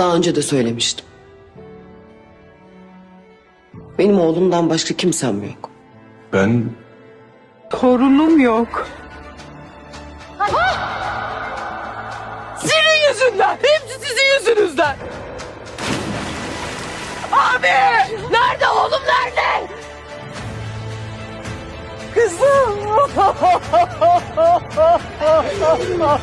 Daha önce de söylemiştim. Benim oğlumdan başka kimsem yok. Ben Torunum yok. Senin yüzünden. Hepsi sizin yüzünüzden. Abi! Nerede oğlum nerede? Kızım!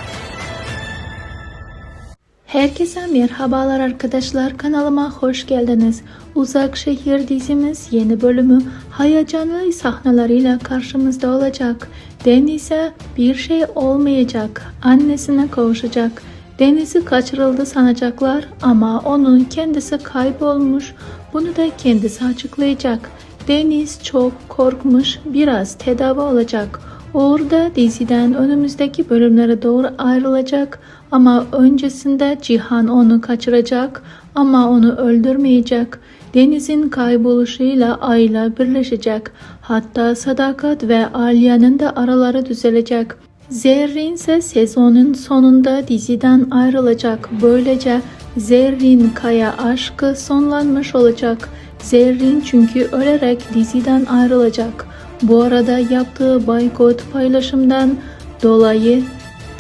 Herkese merhabalar arkadaşlar kanalıma hoş geldiniz. Uzak Şehir dizimiz yeni bölümü hayacanlı sahnelerle karşımızda olacak. Deniz'e bir şey olmayacak. Annesine kavuşacak. Deniz'i kaçırıldı sanacaklar ama onun kendisi kaybolmuş. Bunu da kendisi açıklayacak. Deniz çok korkmuş, biraz tedavi olacak. Uğur da diziden önümüzdeki bölümlere doğru ayrılacak ama öncesinde Cihan onu kaçıracak ama onu öldürmeyecek. Deniz'in kayboluşuyla Ayla birleşecek. Hatta Sadakat ve Alya'nın da araları düzelecek. Zerrin ise sezonun sonunda diziden ayrılacak. Böylece Zerrin Kaya aşkı sonlanmış olacak. Zerrin çünkü ölerek diziden ayrılacak. Bu arada yaptığı boykot paylaşımdan dolayı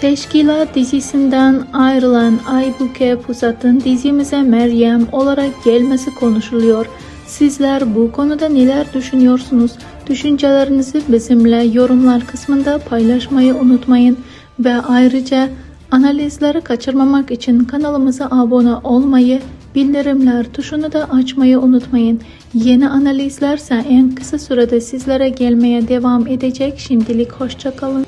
Teşkilat dizisinden ayrılan Aybüke Pusat'ın dizimize Meryem olarak gelmesi konuşuluyor. Sizler bu konuda neler düşünüyorsunuz? Düşüncelerinizi bizimle yorumlar kısmında paylaşmayı unutmayın. Ve ayrıca analizleri kaçırmamak için kanalımıza abone olmayı, bildirimler tuşunu da açmayı unutmayın. Yeni analizlerse en kısa sürede sizlere gelmeye devam edecek. Şimdilik hoşçakalın.